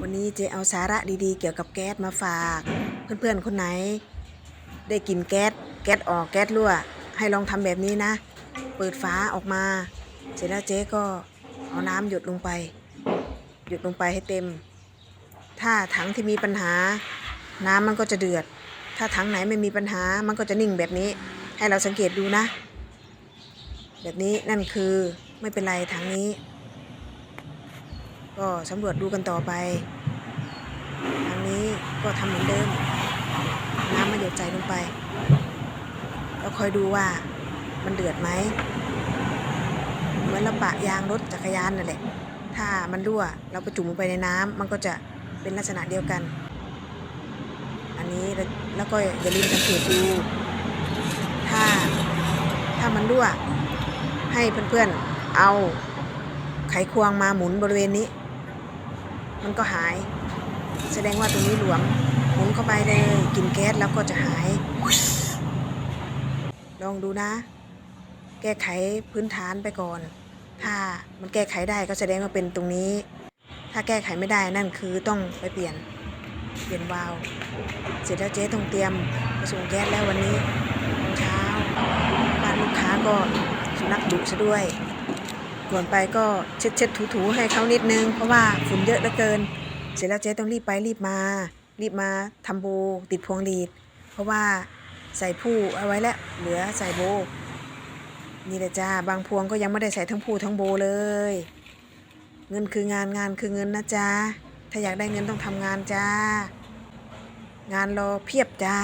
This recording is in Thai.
วันนี้เจเอาสาระดีๆ เกี่ยวกับแก๊สมาฝาก เพื่อนๆคนไหน ได้กลินแก๊สแก๊สออกแก๊สรั่ว ให้ลองทำแบบนี้นะ เปิดฝาออกมา เสร็จแล้วเจ๊ก็เอาน้ำหยดลงไป หยดลงไปให้เต็ม ถ้าถังที่มีปัญหา น้ำมันก็จะเดือด ถ้าถังไหนไม่มีปัญหามันก็จะนิ่งแบบนี้ ให้เราสังเกตดูนะ แบบนี้นั่นคือไม่เป็นไรถังนี้ ก็สำรวจดูกันต่อไปทางนี้ก็ทำเหมือนเดิม น้ำมาหยดใจลงไป แล้วคอยดูว่ามันเดือดไหมเหมือนเราปะยางรถจักรยานนั่นแหละ ถ้ามันรั่วเราไปจุ่มลงไปในน้ำมันก็จะเป็นลักษณะเดียวกัน อันนี้แล้วแล้วก็อย่าลืมสังเกตดู ถ้าถ้ามันรั่วให้เพื่อนๆเอาไขควงมาหมุนบริเวณนี้ มันก็หาย แสดงว่าตรงนี้หลวมหมุนเข้าไปเลยกินแก๊สแล้วก็จะหาย ลองดูนะ แก้ไขพื้นฐานไปก่อน ถ้ามันแก้ไขได้ก็แสดงว่าเป็นตรงนี้ ถ้าแก้ไขไม่ได้นั่นคือต้องไปเปลี่ยน เปลี่ยนวาล์วเสร็จแล้วเจ๊ต้องเตรียมไปส่งแก๊สแล้ววันนี้เช้าบ้านลูกค้าก็สุนัขดุซะด้วย ก่อนไปก็เช็ดเช็ดถูถูๆให้เขานิดนึง เพราะว่าฝุ่นเยอะเหลือเกิน เสร็จแล้วเจ๊ต้องรีบไปรีบมา รีบมาทำโบติดพวงดีด เพราะว่าใส่ผู้เอาไว้แล้วเหลือใส่โบ นี่แหละจ้าบางพวงก็ยังไม่ได้ใส่ทั้งผู้ทั้งโบเลย เงินคืองานงานคือเงินนะจ๊ะถ้าอยากได้เงินต้องทำงานจ้า งานรอเพียบจ้า